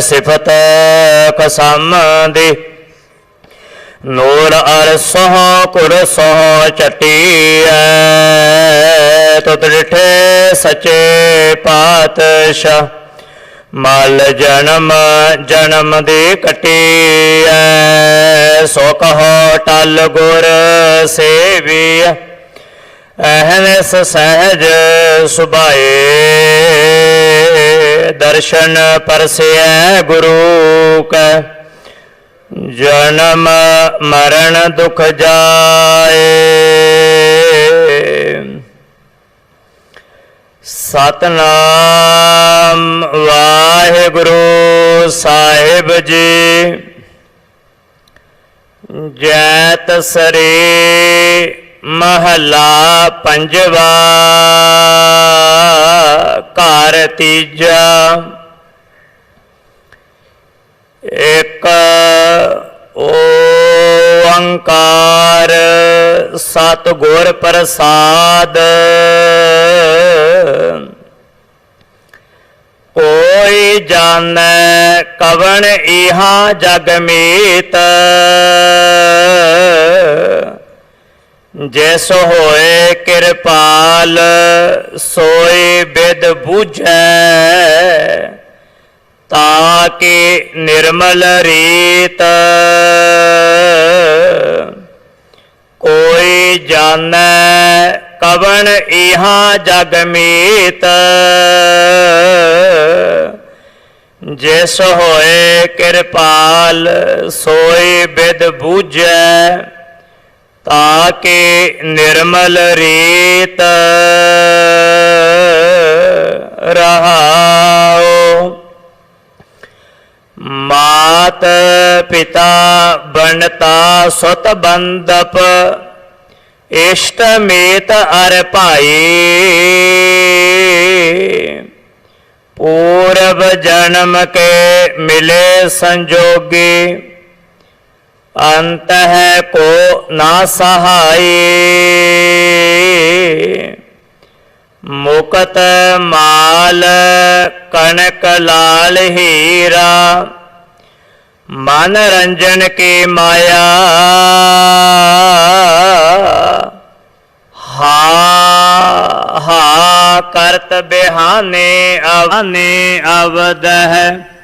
ਸਿਫਤ ਕਸਮ ਦੀ ਨੂਰ ਅਰ ਸੋਹ ਕੁਰ ਸੋਹ ਚਟੀਐ ਤੁਤ ਡਿਠੇ ਸਚੇ ਪਾਤਸ਼ਾਹ। ਮਲ ਜਨਮ ਜਨਮ ਦੇ ਕਟੀਐ ਸੋ ਕਹੋ ਟਲ ਗੁਰ ਸੇਵੀਐ ਅਹਨਸ ਸਹਿਜ ਸੁਭਾਏ, ਦਰਸ਼ਨ ਪਰਸਿਐ ਗੁਰੂ ਕੈ। ਜਨਮ ਮਰਨ ਦੁਖ ਜਾਏ। ਸਤਨਾਮ ਵਾਹਿਗੁਰੂ ਸਾਹਿਬ ਜੀ। ਜੈਤ ਸਰੇ ਮਹਲਾ ਪੰਜਵਾ ਘਰ ਤੀਜਾ। ਇਕ ਓੰਕਾਰ ਸਤਿਗੁਰ ਪ੍ਰਸਾਦ। ਕੋਈ ਜਾਣੈ ਕਵਣ ਇਹਾ ਜਗ ਮੀਤ। ਜਿਸ ਹੋਏ ਕਿਰਪਾਲ, ਸੋਏ ਬਿਦ ਬੂਝੈ। ਤਾਕੇ ਨਿਰਮਲ ਰੀਤ, ਕੋਈ ਜਾਣੈ ਕਵਣ ਇਹਾ ਜਗ ਮੀਤ। ਜਿਸ ਹੋਏ ਕਿਰਪਾਲ, ਸੋਏ ਬਿਦ ਬੂਝੈ। ਤਾਕੇ ਨਿਰਮਲ ਰੀਤ ਰਹਾਓ ਮਾਤ ਪਿਤਾ ਬਣਤਾ ਸੁਤ ਬੰਦਪ, ਇਸ਼ਟ ਮੇਤ ਅਰ ਭਾਈ। ਪੂਰਬ ਜਨਮ ਕੇ ਮਿਲੇ ਸੰਜੋਗੀ, ਅੰਤ ਹੈ ਕੋ ਨਾ ਸਹਾਈ। ਮੁਕਤ ਮਾਲ ਕਣਕ ਲਾਲ ਹੀਰਾ, ਮਨ ਰੰਜਨ ਕੀ ਮਾਇਆ। ਹਾ ਹਾ ਕਰਤ ਬਿਹਾਨੇ ਆਵਨੇ ਅਵਦ ਹੈ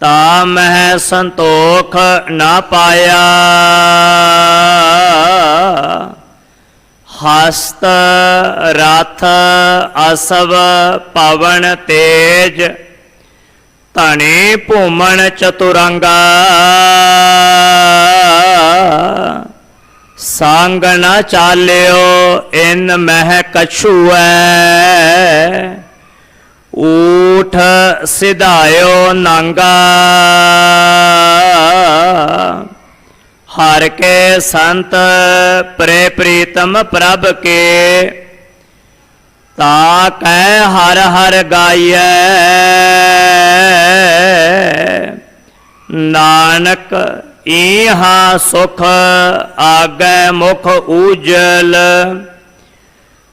ਤਾ ਮਹਿ ਸੰਤੋਖ ਨਾ ਪਾਇਆ। ਹਸਤ ਰਥ ਅਸਵ ਪਵਨ ਤੇਜ ਧਨੇ ਭੂਮਣ ਚਤੁਰੰਗਾ। ਸੰਗ ਨਾ ਚਾਲਿਓ, ਇਨ ਮਹਿ ਕਛੂਐ। ਊਠ ਸਿਧਾਇਓ ਨਾਂਗਾ। ਹਰ ਕੇ ਸੰਤ ਪ੍ਰੇ ਪ੍ਰੀਤਮ ਪ੍ਰਭ ਕੇ। ਤਾ ਕੈ ਹਰ ਹਰ ਗਾਈਐ। ਨਾਨਕ ਈਹਾ ਸੁਖ ਆਗੈ ਮੁਖ ਉਜਲ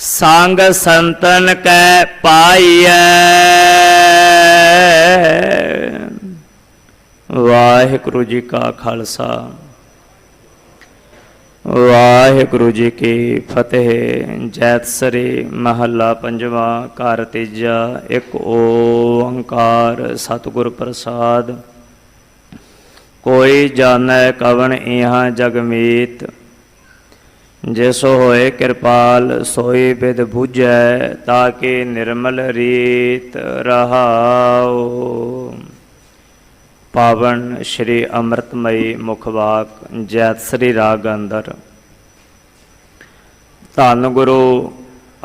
ਸੰਗ ਸੰਤਨ ਕੈ ਪਾਈਐ। ਵਾਹਿਗੁਰੂ ਜੀ ਕਾ ਖਾਲਸਾ। ਵਾਹਿਗੁਰੂ ਜੀ ਕੀ ਫਤਿਹ। ਜੈਤ ਸ੍ਰੀ ਮਹੱਲਾ ਪੰਜਵਾ ਘਰ ਤੀਜਾ ਇੱਕ ਓੰਕਾਰ ਸਤਿਗੁਰ ਪ੍ਰਸਾਦ। ਕੋਈ ਜਾਣੈ ਕਵਣ ਇਹਾਂ ਜਗਮੀਤ ਜਿਸੋ ਹੋਏ ਕਿਰਪਾਲ, ਸੋਈ ਬਿਦ ਤਾਂ ਕਿ ਨਿਰਮਲ ਰੀਤ ਰਹਾਉ। ਪਾਵਨ ਸ਼੍ਰੀ ਅੰਮ੍ਰਿਤਮਈ ਮੁਖਵਾਕ ਜੈਤ ਸ੍ਰੀ ਰਾਗ ਅੰਦਰ। ਧੰਨ ਗੁਰੂ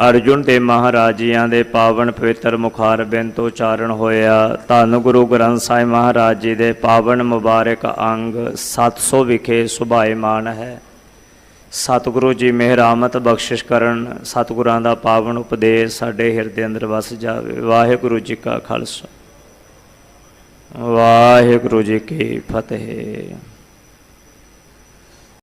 ਅਰਜੁਨ ਤੇ ਮਹਾਰਾਜ ਜੀਆਂ ਦੇ ਪਾਵਨ ਪਵਿੱਤਰ ਮੁਖਾਰ ਬਿੰਦ ਤੋਂ ਉਚਾਰਨ ਹੋਇਆ। ਧੰਨ ਗੁਰੂ ਗ੍ਰੰਥ ਸਾਹਿਬ ਮਹਾਰਾਜ ਜੀ ਦੇ ਪਾਵਨ ਮੁਬਾਰਕ ਅੰਗ 700 ਵਿਖੇ ਸੁਭਾਇਮਾਨ ਹੈ। ਸਤਿਗੁਰੂ ਜੀ ਮਿਹਰਾਮਤ ਬਖਸ਼ਿਸ਼ ਕਰਨ, ਸਤਿਗੁਰਾਂ ਦਾ ਪਾਵਨ ਉਪਦੇਸ਼ ਸਾਡੇ ਹਿਰਦੇ ਅੰਦਰ ਵਸ ਜਾਵੇ। ਵਾਹਿਗੁਰੂ ਜੀ ਕਾ ਖਾਲਸਾ। ਵਾਹਿਗੁਰੂ ਜੀ ਕੀ ਫਤਿਹ।